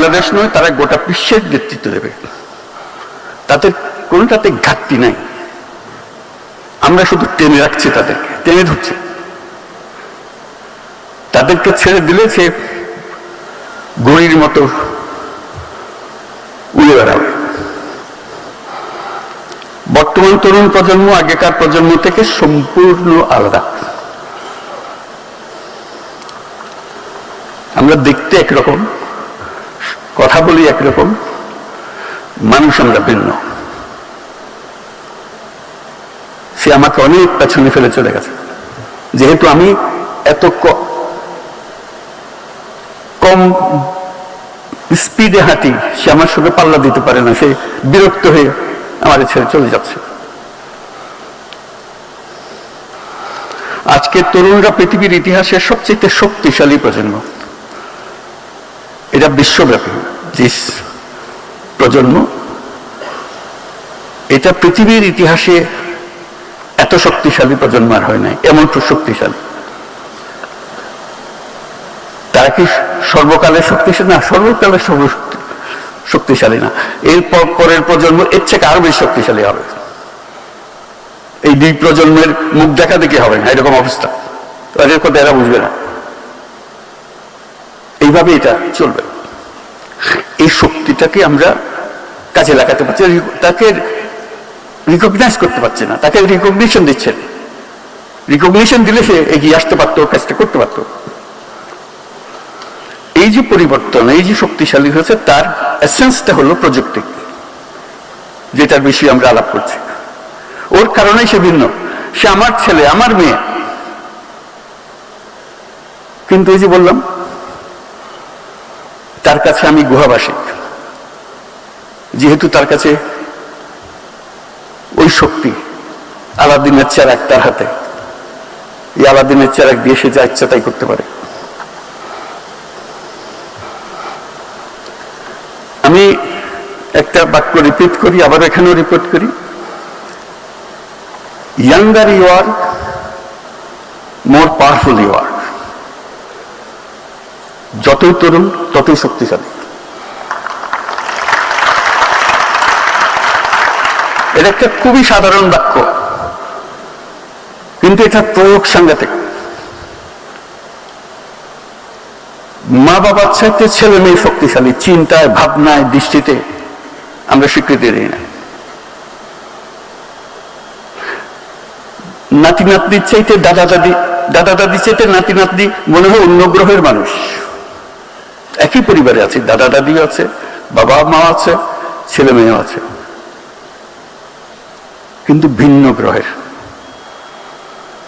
বাংলাদেশ নয়, তারা গোটা বিশ্বের নেতৃত্ব দেবে। তাদের কোনোটাতে ঘাটতি নাই। আমরা শুধু টেনে রাখছি তাদেরকে, টেনে ধরছি। তাদেরকে ছেড়ে দিলে সে গড়ির মতো উড়ে বেড়াবে। বর্তমান তরুণ প্রজন্ম, আগেকার প্রজন্ম থেকে সম্পূর্ণ আলাদা। আমরা দেখতে একরকম। কথা বলি একরকম, মানুষ আমরা ভিন্ন। সে আমাকে অনেক পেছনে ফেলে চলে গেছে। যেহেতু আমি এত কম স্পিডে হাঁটি, সে আমার সঙ্গে পাল্লা দিতে পারে না, সে বিরক্ত হয়ে আমার ছেড়ে চলে যাচ্ছে। আজকে তরুণরা পৃথিবীর ইতিহাসের সবচেয়ে শক্তিশালী প্রজন্ম। এটা বিশ্বব্যাপী। যে প্রজন্ম, এটা পৃথিবীর ইতিহাসে এত শক্তিশালী প্রজন্ম আর হয় নাই, এমন শক্তিশালী। তারা কি সর্বকালের শক্তিশালী? না, সর্বকালের সর্ব শক্তিশালী না। এরপর পরের প্রজন্ম এর থেকে আরও বেশি শক্তিশালী হবে। এই দুই প্রজন্মের মুখ দেখা দেখি হবে না, এরকম অবস্থা। তাদের কথা এরা বুঝবে না। এইভাবে এটা চলবে। শক্তিটাকে আমরা কাজে লাগাতে পারছি তাকে রিকগনাইজ করতে পারছে না, তাকে রিকগনিশন দিচ্ছেন রিকগনিশন দিলে সে এগিয়ে আসতে পারতো, কাজটা করতে পারতো। এই যে পরিবর্তন, এই যে শক্তিশালী হয়েছে, তার এসেন্সটা হলো প্রযুক্তি, যেটার বিষয়ে আমরা আলাপ করছি। ওর কারণেই সে ভিন্ন। সে আমার ছেলে, আমার মেয়ে। কিন্তু এই যে বললাম, তার কাছে আমি গুহাবাসী। যেহেতু তার কাছে ওই শক্তি আলাদিনের চেরাক তার হাতে। এই আলাদিনের চেরাক দিয়ে সে যা ইচ্ছা তাই করতে পারে। আমি একটা বাক্য রিপিট করি আবার এখানেও রিপিট করি। Younger you are more powerful you are যতই তরুণ, ততই শক্তিশালী এটা একটা খুবই সাধারণ বাক্য। কিন্তু এটা প্রয়োগ সাংঘাতিক। মা বাবার চাইতে ছেলে মেয়ে শক্তিশালী, চিন্তায়, ভাবনায়, দৃষ্টিতে আমরা স্বীকৃতি দিই না। নাতি নাতনির চাইতে দাদা দাদি দাদা দাদি চাইতে নাতি নাতনি মনে হয় অন্য গ্রহের মানুষ। একই পরিবারে আছে দাদা দাদি আছে বাবা মা আছে ছেলে মেয়েও আছে। কিন্তু ভিন্ন গ্রহের।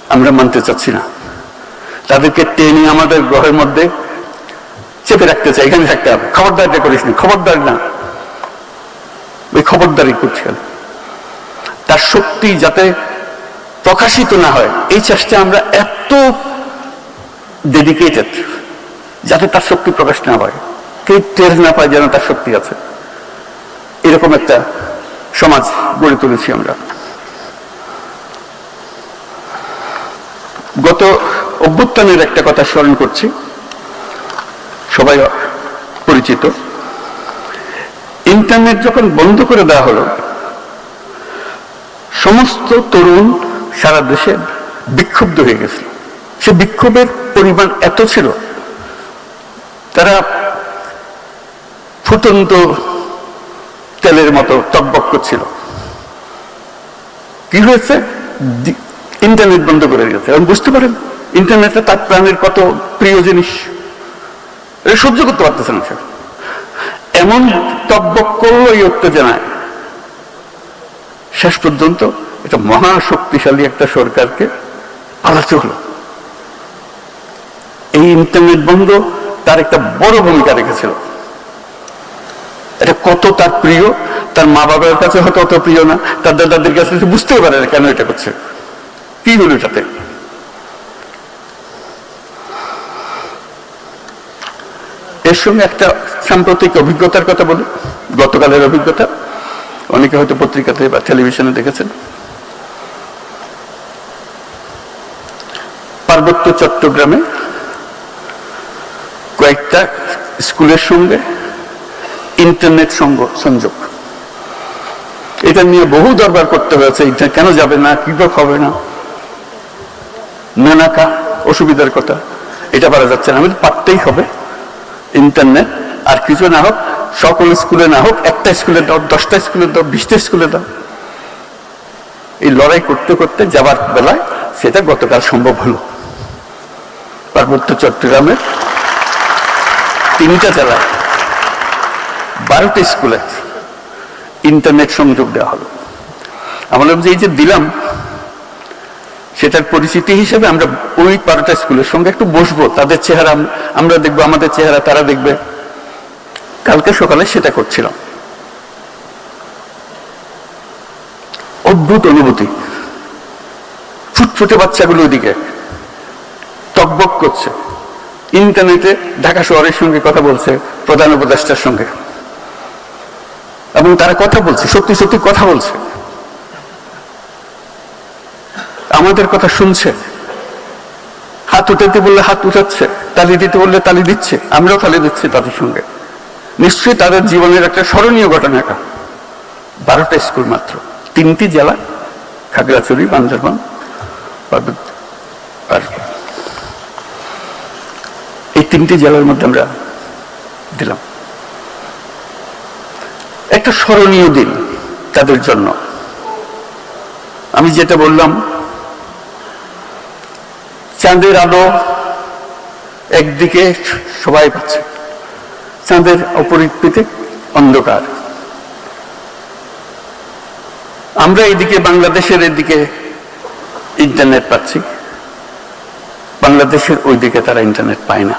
আমরা মানতে চাচ্ছি না। তাদেরকে টেনে আমাদের গ্রহের মধ্যে চেপে রাখতে চাই। এখানে থাকতে হবে। খবরদারিটা করিস না, খবরদার না। ওই খবরদারি করছে তার শক্তি যাতে প্রকাশিত না হয়, এই চেষ্টা আমরা এত ডেডিকেটেড যাতে তার শক্তি প্রকাশ না হয়। কেউ টের না পায় যেন তার শক্তি আছে। এরকম একটা সমাজ গড়ে তুলেছি আমরা। গত অভ্যুত্থানের একটা কথা স্মরণ করছি। সবাই পরিচিত। ইন্টারনেট যখন বন্ধ করে দেওয়া হলো, সমস্ত তরুণ সারা দেশে বিক্ষুব্ধ হয়ে গেছিল। সে বিক্ষোভের পরিমাণ এত ছিল, তারা ফুটন্ত তেলের মতো টকবক করছিল। কি হয়েছে? ইন্টারনেট বন্ধ করে দিয়েছে এবং বুঝতে পারেন, ইন্টারনেটটা তার প্রাণের কত প্রিয় জিনিস। সহ্য করতে পারতেছে না এমন টকবক করল এই উত্তেজনায়। শেষ পর্যন্ত এটা মহা শক্তিশালী একটা সরকারকে পালাতে হলো। এই ইন্টারনেট বন্ধ তার একটা বড় ভূমিকা রেখেছিল। এটা কত তার প্রিয়, তার মা বাবার কাছে হয়তো অত প্রিয় না, তার দাদাদের কাছে বুঝতেও পারে না কেন এটা করছে। কি হলো এটাতে? এর সঙ্গে একটা সাম্প্রতিক অভিজ্ঞতার কথা বলি। গতকালের অভিজ্ঞতা। অনেকে হয়তো পত্রিকাতে বা টেলিভিশনে দেখেছেন। পার্বত্য চট্টগ্রামে কয়েকটা স্কুলের সঙ্গে ইন্টারনেট সংযোগ। এটা নিয়ে বহু দরবার করতে হয়েছে। কেন যাবে না? কি হবে না? নানাকা অসুবিধার কথা। এটা পারা যাচ্ছে না। আমি পারতেই হবে। ইন্টারনেট, আর কিছু না হোক, সকল স্কুলে না হোক, একটা স্কুলে দাও, দশটা স্কুলে দাও, বিশটা স্কুলে দাও। এই লড়াই করতে করতে যাবার বেলায় সেটা গতকাল সম্ভব হলো। পার্বত্য চট্টগ্রামের তিনটা জেলায় বারোটা স্কুলে ইন্টারনেট সংযোগ দেওয়া হলো। আমরা এই যে দিলাম সেটার পরিচিতি হিসেবে আমরা ওই বারোটা স্কুলের সঙ্গে একটু বসবো। তাদের চেহারা আমরা দেখব, আমাদের চেহারা তারা দেখবে। কালকে সকালে সেটা করছিলাম। অদ্ভুত অনুভূতি। ফুটফুটে বাচ্চাগুলো ওইদিকে টকবক করছে। ইন্টারনেটে ঢাকা শহরের সঙ্গে কথা বলছে, প্রধান উপদেষ্টার সঙ্গে। এবং তারা কথা বলছে, সত্যি সত্যি কথা বলছে। আমাদের কথা শুনছে। হাত উঠাতে বললে হাত উঠাচ্ছে, তালি দিতে বললে তালি দিচ্ছে, আমরাও তালি দিচ্ছি তাদের সঙ্গে। নিশ্চয়ই তাদের জীবনের একটা স্মরণীয় ঘটনা এটা। বারোটা স্কুল মাত্র, তিনটি জেলা, খাগড়াছড়ি, বান্দরবান আর এই তিনটি জেলার মধ্যে আমরা দিলাম। একটা স্মরণীয় দিন তাদের জন্য। আমি যেটা বললাম চাঁদের আলো একদিকে সবাই পাচ্ছে, চাঁদের অপরিকৃতে অন্ধকার। আমরা এদিকে বাংলাদেশের এদিকে ইন্টারনেট পাচ্ছি, বাংলাদেশের ওইদিকে তারা ইন্টারনেট পায় না।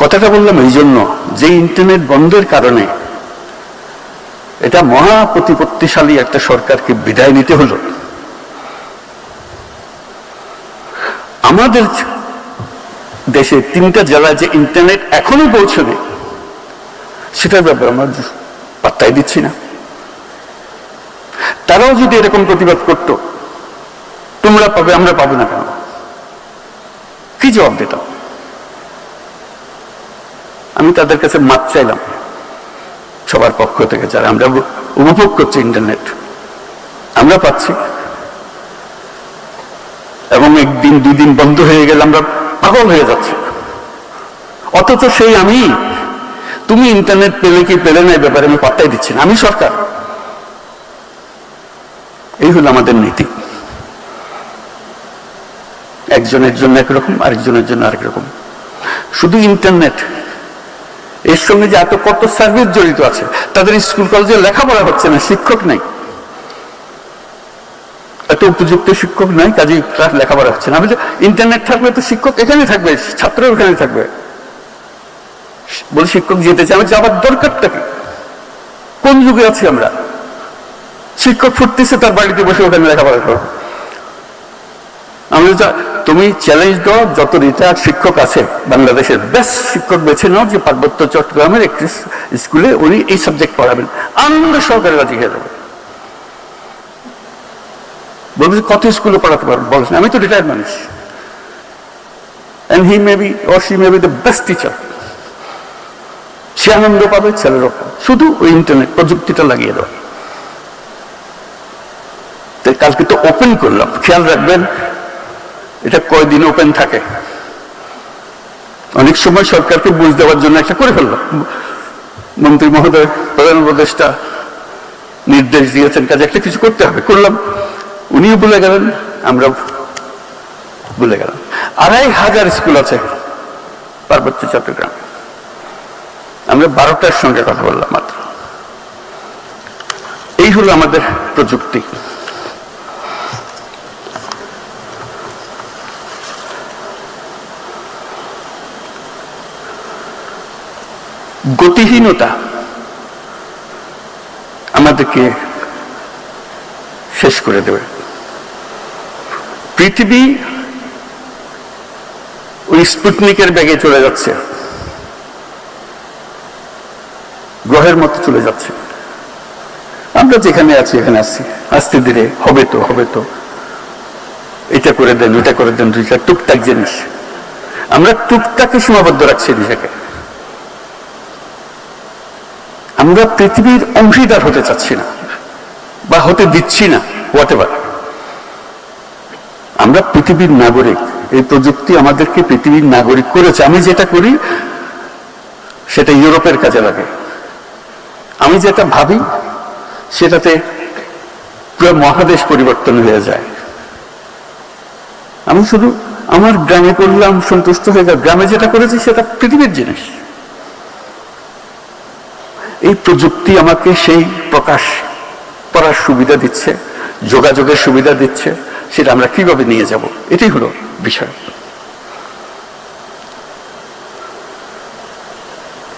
কথাটা বললাম এই জন্য যে ইন্টারনেট বন্ধের কারণে এটা মহা প্রতিপত্তিশালী একটা সরকারকে বিদায় নিতে হলো। আমাদের দেশে তিনটা জেলায় যে ইন্টারনেট এখনও পৌঁছবে, সেটার ব্যাপারে আমরা পাত্তাই দিচ্ছি না। তারাও যদি এরকম প্রতিবাদ করত, তোমরা পাবে, আমরা পাবো না কেন? কি জবাব দিতাম আমি তাদের কাছে মাত চাইলাম, সবার পক্ষ থেকে যারা, আমরা উপভোগ করছি ইন্টারনেট আমরা পাচ্ছি। এবং একদিন দুই দিন বন্ধ হয়ে গেলে আমরা পাগল হয়ে যাচ্ছি। অথচ সেই আমি, তুমি ইন্টারনেট পেলে কি পেলে না ব্যাপারে আমি পাত্তাই দিচ্ছি না। আমি সরকার। এই হলো আমাদের নীতি। একজনের জন্য একরকম আরেকজনের জন্য আরেক রকম। শুধু ইন্টারনেট এর সঙ্গে যে এত কত সার্ভিস জড়িত আছে, তাদের স্কুল কলেজে লেখাপড়া হচ্ছে না, শিক্ষক নাই। এত উপযুক্ত শিক্ষক নাই কাজে ক্লাস লেখাপড়া হচ্ছে না। আমি ইন্টারনেট থাকবে তো শিক্ষক এখানে থাকবে ছাত্র ওখানে থাকবে। বলে শিক্ষক যেতে চাই আমি যাবার দরকারটা কি? কোন যুগে আছি আমরা? শিক্ষক ফুটতেছে, তার বাড়িতে বসে ওখানে লেখাপড়া করো। আমি তুমি চ্যালেঞ্জ দাও, যত রিটায়ার্ড শিক্ষক আছে বাংলাদেশের বেস্ট শিক্ষক বেছে নাও যে পার্বত্য চট্টগ্রামের একটি স্কুলে উনি এই সাবজেক্ট পড়াবেন। আনন্দ সহকারে রাজি হয়ে যাবে। বলবে কত স্কুলে পড়াতে পারবেন বলেন আমি তো রিটায়ার্ড মানুষ। And he may be or she may be the best teacher সে আনন্দ পাবে, ছেলেরও। শুধু ওই ইন্টারনেট প্রযুক্তিটা লাগিয়ে দেওয়া তো কালকে তো ওপেন করলাম। খেয়াল রাখবেন, এটা কয়দিন ওপেন থাকে। অনেক সময় সরকারকে বুঝ দেওয়ার জন্য একটা করে ফেললাম। মন্ত্রী মহোদয়, প্রধান উপদেষ্টা নির্দেশ দিয়েছেন, কাজে একটা কিছু করতে হবে। করলাম। উনিও বলে গেলেন আমরা বলে গেলাম। আড়াই হাজার স্কুল আছে পার্বত্য চট্টগ্রাম। আমরা বারোটার সঙ্গে কথা বললাম মাত্র। এই হলো আমাদের প্রযুক্তি। গতিহীনতা আমাদেরকে শেষ করে দেবে। পৃথিবী ওই স্পুটনিকের ব্যাগে চলে যাচ্ছে। গ্রহের মতো চলে যাচ্ছে। আমরা যেখানে আছি, এখানে আসছি আস্তে ধীরে হবে তো হবে তো। এটা করে দেন ওটা করে দেন দুইটা টুকটাক জিনিস। আমরা টুকটাকে সীমাবদ্ধ রাখছি নিজেকে আমরা পৃথিবীর অংশীদার হতে চাচ্ছি না বা হতে দিচ্ছি না হোয়াট আমরা পৃথিবীর নাগরিক। এই প্রযুক্তি আমাদেরকে পৃথিবীর নাগরিক করেছে। আমি যেটা করি, সেটা ইউরোপের কাজে লাগে। আমি যেটা ভাবি, সেটাতে পুরো মহাদেশ পরিবর্তন হয়ে যায়। আমি শুধু আমার গ্রামে করলাম, সন্তুষ্ট হয়ে গেল গ্রামে যেটা করেছি, সেটা পৃথিবীর জিনিস। এই প্রযুক্তি আমাকে সেই প্রকাশ করার সুবিধা দিচ্ছে, যোগাযোগের সুবিধা দিচ্ছে। সেটা আমরা কীভাবে নিয়ে যাব? এটাই হলো বিষয়।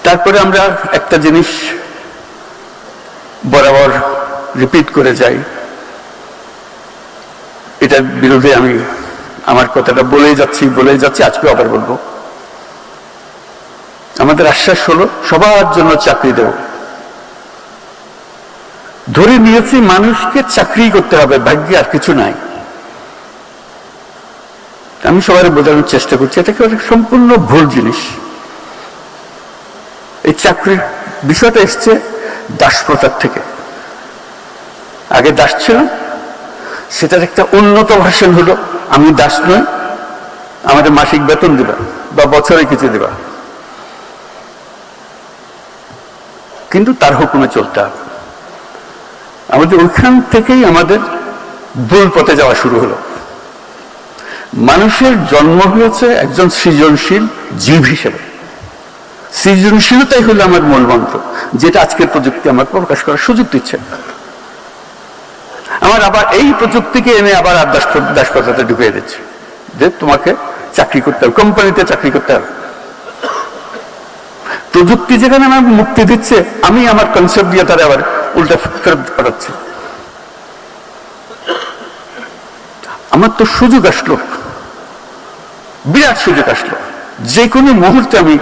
তারপরে আমরা একটা জিনিস বরাবর রিপিট করে যাই। এটার বিরুদ্ধে আমি আমার কথাটা বলেই যাচ্ছি বলেই যাচ্ছি আজকে আবার বলব। আমাদের আশ্বাস হলো, সবার জন্য চাকরি দেব। ধরে নিয়েছি মানুষকে চাকরি করতে হবে, ভাগ্যে আর কিছু নাই। আমি সবাই বোঝানোর চেষ্টা করছি, এটা কি সম্পূর্ণ ভুল জিনিস? এই চাকরির বিষয়টা এসছে দাসপ্রথার থেকে। আগে দাস ছিল, সেটার একটা উন্নত ভাষণ হলো, আমি দাস নই আমাদের মাসিক বেতন দিবা বা বছরে কিছু দিবা। কিন্তু তার হুকুমে চলতে হবে। আমাদের ওইখান থেকেই আমাদের ভুল পথে যাওয়া শুরু হলো। মানুষের জন্ম হয়েছে একজন সৃজনশীল জীব হিসেবে। সৃজনশীলতাই হলো আমার মূল মন্ত্র, যেটা আজকের প্রযুক্তি আমার প্রকাশ করার সুযোগ দিচ্ছে। আমার আবার এই প্রযুক্তিকে এনে আবার আর দাস দাসপ্রথাতে ঢুকিয়ে দিচ্ছে। যে তোমাকে চাকরি করতে হবে, কোম্পানিতে চাকরি করতে হবে। প্রযুক্তি যেখানে আমার মুক্তি দিচ্ছে, আমি আমার কনসেপ্ট দিয়ে তারা আবার উল্টা ফেরত পাঠাচ্ছি। আমার তো সুযোগ আসলো। বিরাট সুযোগ আসলো। যে কোনো মুহূর্তে আমি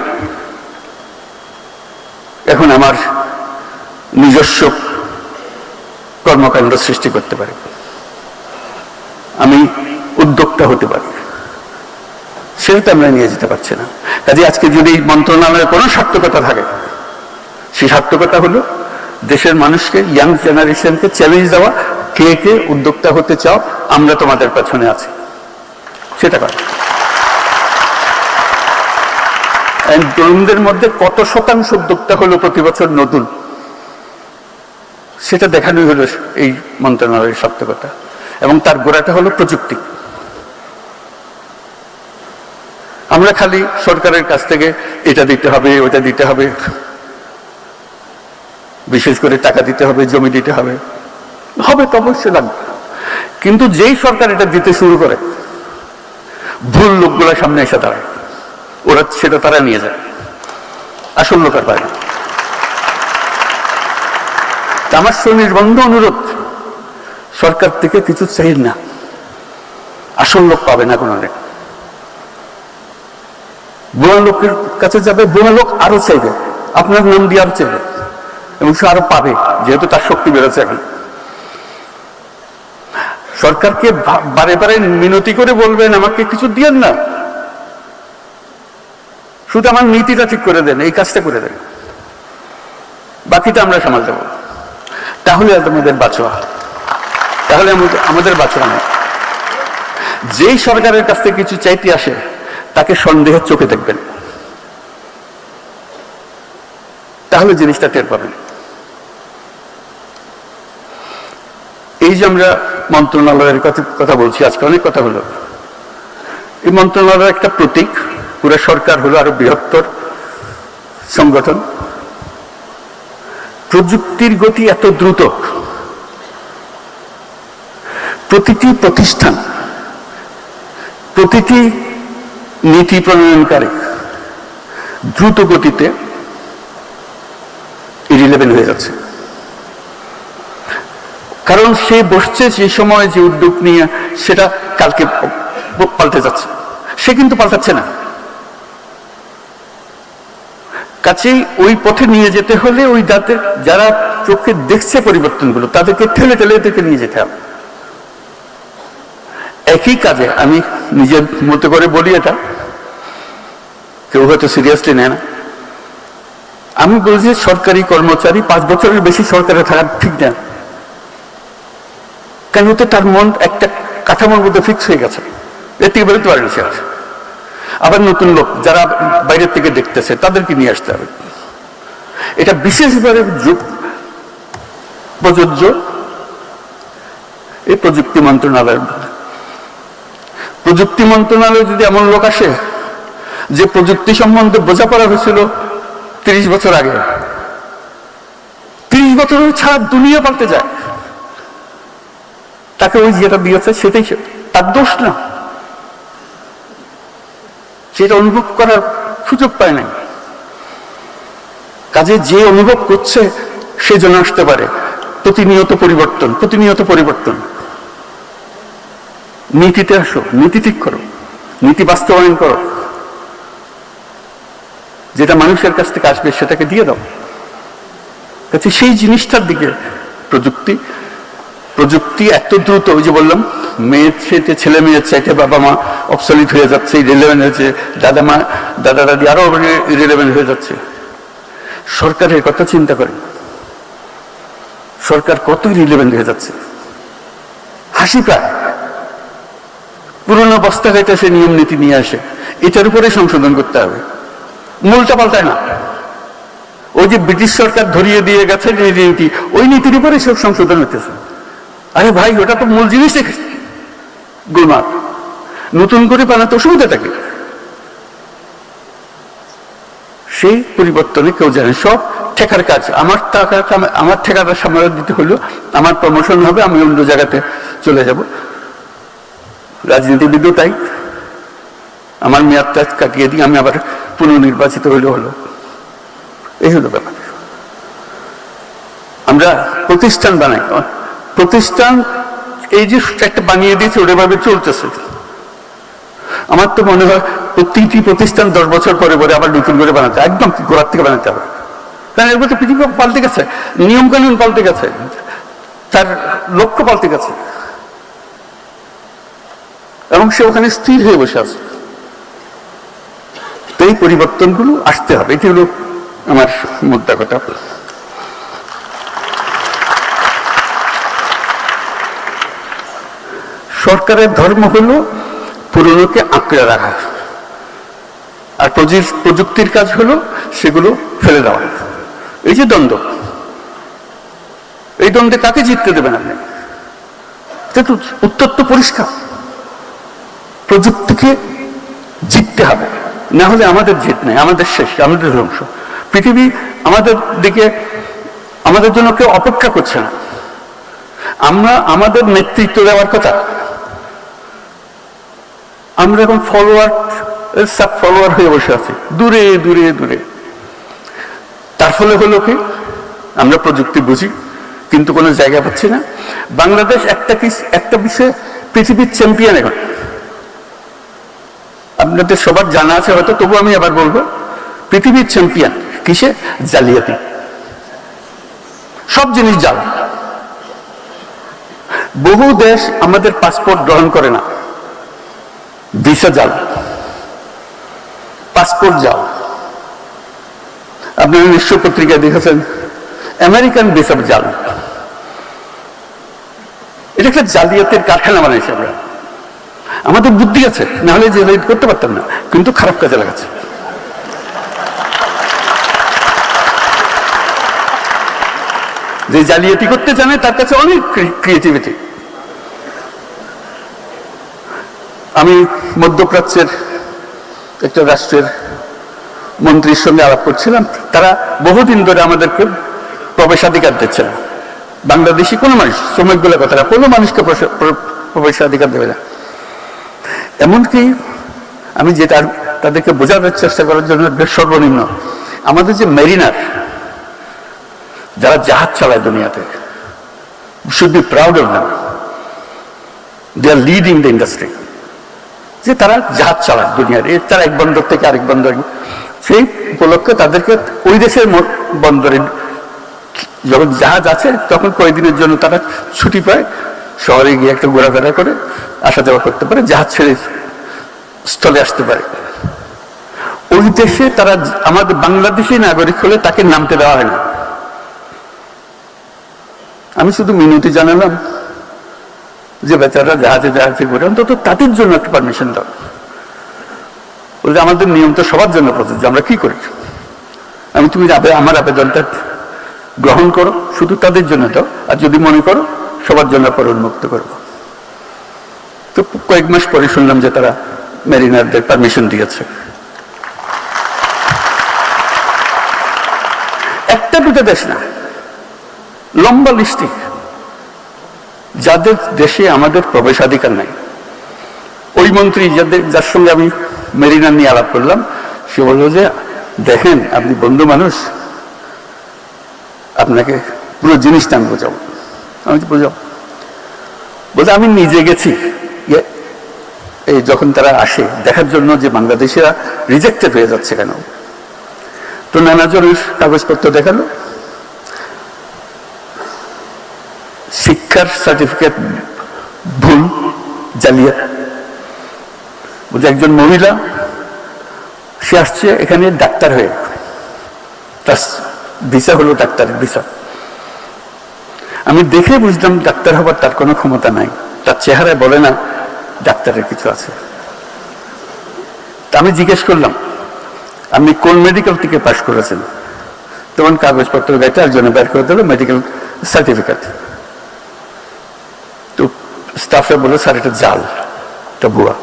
এখন আমার নিজস্ব কর্মকাণ্ড সৃষ্টি করতে পারি। আমি উদ্যোক্তা হতে পারি। সেটা তো আমরা নিয়ে যেতে পারছি না। কাজে আজকে যদি মন্ত্রণালয়ের কোনো সার্থকতা থাকে, সেই সার্থকতা হলো দেশের মানুষকে ইয়াং জেনারেশনকে চ্যালেঞ্জ দেওয়া, কে কে উদ্যোক্তা হতে চাও, আমরা তোমাদের পেছনে আছি। সেটা কর তরুণদের মধ্যে কত শতাংশ উদ্যোক্তা হলো প্রতি বছর নতুন? সেটা দেখানোই হলো এই মন্ত্রণালয়ের সার্থকতা। এবং তার গোড়াটা হলো প্রযুক্তি। আমরা খালি সরকারের কাছ থেকে এটা দিতে হবে, ওটা দিতে হবে। বিশেষ করে টাকা দিতে হবে, জমি দিতে হবে। হবে তো অবশ্যই লাগবে। কিন্তু যেই সরকার এটা দিতে শুরু করে, ভুল লোকগুলো সামনে এসে দাঁড়ায়। ওরা সেটা তারা নিয়ে যায় আসল লোকের না আমার সুনির্বন্ধ অনুরোধ, সরকার থেকে কিছু চাই না। আসল লোক পাবে না কোনো বুড়া লোকের কাছে যাবে বুড়া লোক আরও চাইবে। আপনার নাম দিয়ে আরও চাইবে। এবং সে আরও পাবে, যেহেতু তার শক্তি বেড়েছে এখন। সরকারকে বারে বারে মিনতি করে বলবেন, আমাকে কিছু দিয়েন না। শুধু আমার নীতিটা ঠিক করে দেন, এই কাজটা করে দেন। বাকিটা আমরা সামাল দেব। তাহলে আমাদের বাঁচোয়া তাহলে আমাদের বাঁচোয়া নেই। যেই সরকারের কাছ থেকে কিছু চাইতে আসে, তাকে সন্দেহের চোখে দেখবেন। তাহলে জিনিসটা টের পাবেন। এই যে আমরা মন্ত্রণালয়ের কথা বলছি, আজকে অনেক কথা হলো। এই মন্ত্রণালয়ের একটা প্রতীক পুরো সরকার হলো আরও বৃহত্তর সংগঠন। প্রযুক্তির গতি এত দ্রুত। প্রতিটি প্রতিষ্ঠান, প্রতিটি নীতি প্রণয়নকারী দ্রুত গতিতে ইরিলেভেন হয়ে যাচ্ছে। কারণ সে বসছে যে সময় যে উদ্যোগ নিয়ে সেটা কালকে পাল্টে যাচ্ছে। সে কিন্তু পাল্টাচ্ছে না। কাছেই ওই পথে নিয়ে যেতে হলে ওই যাতে যারা চোখে দেখছে পরিবর্তনগুলো, তাদেরকে ঠেলে ঠেলে এদেরকে নিয়ে যেতে হবে। একই কাজে আমি নিজের মতো করে বলি এটা, কেউ হয়তো সিরিয়াসলি নেয় না। আমি বলছি সরকারি কর্মচারী পাঁচ বছরের বেশি সরকারে থাকা ঠিক না। কেন? তার মন একটা কাঠামোর মধ্যে ফিক্স হয়ে গেছে। এর থেকে বেরোতে পারেনি সে। আবার নতুন লোক যারা বাইরের থেকে দেখতেছে, তাদেরকে নিয়ে আসতে হবে। এটা বিশেষভাবে প্রযোজ্য এই প্রযুক্তি মন্ত্রণালয়ের প্রযুক্তি মন্ত্রণালয়ে যদি এমন লোক আসে, যে প্রযুক্তি সম্বন্ধে বোঝাপড়া হয়েছিল তিরিশ বছর আগে, তিরিশ বছর ছাড়া দুনিয়া পাল্টে যায়। তাকে ওই যেটা দিয়েছে, সেটাই তার দোষ না। সেটা অনুভব করার সুযোগ পায় নাই। কাজে যে অনুভব করছে, সে যেন আসতে পারে। প্রতিনিয়ত পরিবর্তন প্রতিনিয়ত পরিবর্তন। নীতিতে আসো, নীতি ঠিক করো, নীতি বাস্তবায়ন করো। যেটা মানুষের কাছ থেকে আসবে, সেটাকে দিয়ে দাও। কাছে সেই জিনিসটার দিকে প্রযুক্তি প্রযুক্তি এত দ্রুত, ওই যে বললাম, মেয়ের চাইতে ছেলে মেয়ের চাইতে বাবা মা অবসলিট হয়ে যাচ্ছে রিলেভেন্ট হয়েছে, দাদা মা, দাদা দাদি আরও রিলেভেন্ট হয়ে যাচ্ছে। সরকারের কথা চিন্তা করেন। সরকার কত রিলেভেন্ট হয়ে যাচ্ছে। হাসি পায়। পুরনো বস্তা খাইতে সে নিয়ম নীতি নিয়ে আসে। এটার উপরে সংশোধন করতে হবে। মূলটা পাল্টায় না। ওই যে ব্রিটিশ সরকার ধরিয়ে দিয়ে গেছে নীতি, ওই নীতির উপরে সব সংশোধন হতেছে আরে ভাই, ওটা তো মূল জিনিস গোলমাল। নতুন করে বানাতে অসুবিধাটা কি সেই পরিবর্তনে কেউ জানে, সব ঠেকার কাজ। আমার টাকাটা আমার ঠেকাটা সামনে দিতে হলো, আমার প্রমোশন হবে, আমি অন্য জায়গাতে চলে যাব। রাজনীতিবিদও তাই। আমার মেয়াদটা কাটিয়ে দিই আমি আবার পুনর্নির্বাচিত হইলে হলো। এই হলো ব্যাপার। আমরা প্রতিষ্ঠান বানাই। প্রতিষ্ঠান এই যে একটা বানিয়ে দিয়েছে ওটাভাবে চলতেছে। আমার তো মনে হয় প্রতিটি প্রতিষ্ঠান দশ বছর পরে পরে আবার নতুন করে বানাতে একদম গোড়ার থেকে বানাতে হবে। কারণ এর মধ্যে পৃথিবী পাল্টে গেছে নিয়ম কানুন পাল্টে গেছে, তার লক্ষ্য পাল্টে গেছে। এবং সে ওখানে স্থির হয়ে বসে আছে। তো এই পরিবর্তনগুলো আসতে হবে। এটি হলো আমার মুদ্রা কথা। সরকারের ধর্ম হলো পুরনোকে আঁকড়ে রাখা। আর প্রযুক্তির কাজ হলো সেগুলো ফেলে দেওয়া। এই যে দ্বন্দ্ব, এই দ্বন্দ্বে কাকে জিততে দেবেন আপনি? উত্তর তো পরিষ্কার। প্রযুক্তিকে জিততে হবে। না হলে আমাদের জিত নেই, আমাদের শেষ, আমাদের ধ্বংস। পৃথিবী আমাদের দিকে, আমাদের জন্য কেউ অপেক্ষা করছে না। আমরা আমাদের নেতৃত্ব দেওয়ার কথা আমরা এখন ফলোয়ার সাব ফলোয়ার হয়ে বসে আছি। দূরে দূরে দূরে। তার ফলে হলো কি? আমরা প্রযুক্তি বুঝি, কিন্তু কোনো জায়গা পাচ্ছি না। বাংলাদেশ একটা কি, একটা বিষয়ে পৃথিবীর চ্যাম্পিয়ন এখন। আপনাদের সবার জানা আছে হয়তো তবু আমি আবার বলব, পৃথিবীর চ্যাম্পিয়ন কিসে? জালিয়াতি। সব জিনিস জাল। বহু দেশ আমাদের পাসপোর্ট গ্রহণ করে না। ভিসা জাল। পাসপোর্ট জাল। আপনি নিশ্চয় পত্রিকায় দেখেছেন, আমেরিকান ভিসা জাল। এটা একটা জালিয়াতের কারখানা বানাইছে আমরা। আমাদের বুদ্ধি আছে, না হলে যে করতে পারতাম না, কিন্তু খারাপ কাজে লাগাচ্ছে। যে জালিয়াতি করতে জানে, তার কাছে অনেক ক্রিয়েটিভিটি আমি মধ্যপ্রাচ্যের একটা রাষ্ট্রের মন্ত্রীর সঙ্গে আলাপ করছিলাম। তারা বহুদিন ধরে আমাদেরকে প্রবেশাধিকার দিচ্ছে না। বাংলাদেশি কোনো মানুষ শ্রমিক বলে কথা না, কোনো মানুষকে প্রবেশাধিকার দেবে না। এমনকি আমি যেটা তাদেরকে বোঝানোর চেষ্টা করার জন্য সর্বনিম্ন আমাদের যে মেরিনার, যারা জাহাজ চালায় দুনিয়াতে should be proud of them they are leading the industry যে তারা জাহাজ চালায় দুনিয়ার। এর তারা এক বন্দর থেকে আরেক বন্দর। সেই উপলক্ষে তাদেরকে ওই দেশের বন্দরে যখন জাহাজ আছে, তখন কয়েকদিনের জন্য তারা ছুটি পায়। শহরে গিয়ে একটা ঘোরাফেরা করে আসা যাওয়া করতে পারে, জাহাজ ছেড়ে স্থলে আসতে পারে। ওই দেশে তারা আমাদের বাংলাদেশি নাগরিক হলে তাকে নামতে দেওয়া হয় না। আমি শুধু মিনতি জানালাম। যে বেচারা জাহাজে জাহাজে করে, অন্তত তাদের জন্য একটা পারমিশন দাও। বলছে আমাদের নিয়ম তো সবার জন্য প্রযোজ্য, আমরা কি করি? আমি তুমি আবে- আমার আবেদনটা গ্রহণ করো, শুধু তাদের জন্য দাও, আর যদি মনে করো, সবার জন্য পরে উন্মুক্ত করব তো কয়েক মাস পরে শুনলাম যে তারা মেরিনারদের পারমিশন দিয়েছে। একটা দুটো দেশ না, লম্বা লিস্টে যাদের দেশে আমাদের প্রবেশাধিকার নাই। ওই মন্ত্রী যাদের যার সঙ্গে আমি মেরিনা নিয়ে আলাপ করলাম, সে বলল যে, দেখেন, আপনি বন্ধু মানুষ। আপনাকে পুরো জিনিসটা আমি বোঝাবো। আমি বোঝাবো বলতে আমি নিজে গেছি। এই যখন তারা আসে, দেখার জন্য যে বাংলাদেশিরা রিজেক্টেড হয়ে যাচ্ছে কেন? তো নানা জনের কাগজপত্র দেখাল। শিক্ষার সার্টিফিকেট ভুল, জালিয়াত। বলছে, একজন মহিলা, সে আসছে এখানে ডাক্তার হয়ে। তার ভিসা হলো ডাক্তারের ভিসা। আমি দেখে বুঝলাম ডাক্তার হবার তার কোনো ক্ষমতা নাই। তার চেহারায় বলে না, ডাক্তারের কিছু আছে। আমি জিজ্ঞেস করলাম, আপনি কোন মেডিকেল থেকে পাশ করেছেন? তখন কাগজপত্র গাইতে একজনে বের করে দিল মেডিকেল সার্টিফিকেট স্টাফে বলে, স্যার, এটা জাল, এটা ভুয়া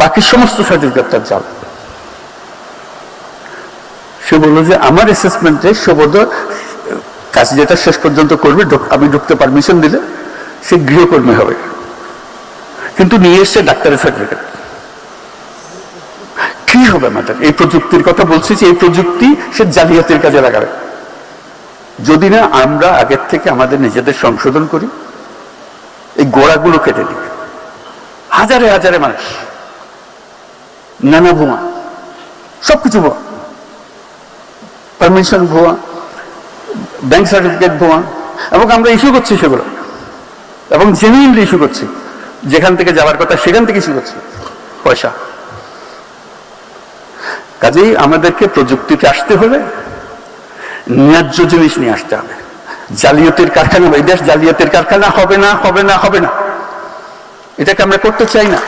বাকি সমস্ত সার্টিফিকেট তার জাল। সে বলল যে, আমার অ্যাসেসমেন্টে সবদ কাজ যেটা শেষ পর্যন্ত করবে আমি ঢুকতে পারমিশন দিলে, সে গৃহকর্মী হবে। কিন্তু নিয়ে এসছে ডাক্তারের সার্টিফিকেট কি হবে ম্যাডাম এই প্রযুক্তির কথা বলছি যে, এই প্রযুক্তি সে জালিয়াতির কাজে লাগাবে। যদি না, আমরা আগের থেকে আমাদের নিজেদের সংশোধন করি এই গোড়াগুলো কেটে দিই হাজারে হাজারে মানুষ। নানা ভুয়া। সবকিছু ভুয়া। পারমিশন ভুয়া। ব্যাংক সার্টিফিকেট ভুয়া। এবং আমরা ইস্যু করছি সেগুলো। এবং জেনুইনলি ইস্যু করছি। যেখান থেকে যাওয়ার কথা সেখান থেকে ইস্যু করছি। পয়সা। কাজেই আমাদেরকে প্রযুক্তিতে আসতে হলে ন্যায্য জিনিস নিয়ে আসতে হবে। জালিয়াতির কারখানা এই দেশ জালিয়াতির কারখানা হবে না হবে না হবে না। এটাকে আমরা করতে চাই না।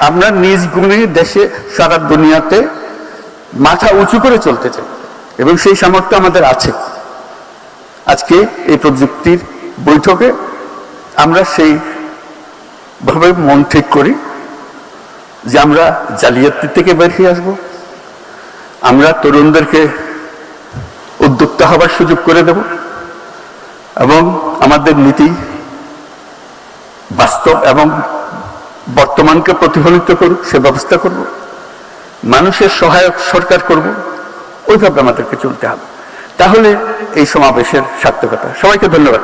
আমরা নিজ গুণে দেশে, সারা দুনিয়াতে মাথা উঁচু করে চলতে চাই এবং সেই সামর্থ্য আমাদের আছে। আজকে এই প্রযুক্তির বৈঠকে আমরা সেই ভাবে মন ঠিক করি যে আমরা জালিয়াতি থেকে বের হয়ে আসব। আমরা তরুণদেরকে উদ্যোক্তা হবার সুযোগ করে দেব। এবং আমাদের নীতি বাস্তব এবং বর্তমানকে প্রতিফলিত করুক, সে ব্যবস্থা করব। মানুষের সহায়ক সরকার করব। ওইভাবে আমাদেরকে চলতে হবে। তাহলে এই সমাবেশের সার্থকতা। সবাইকে ধন্যবাদ।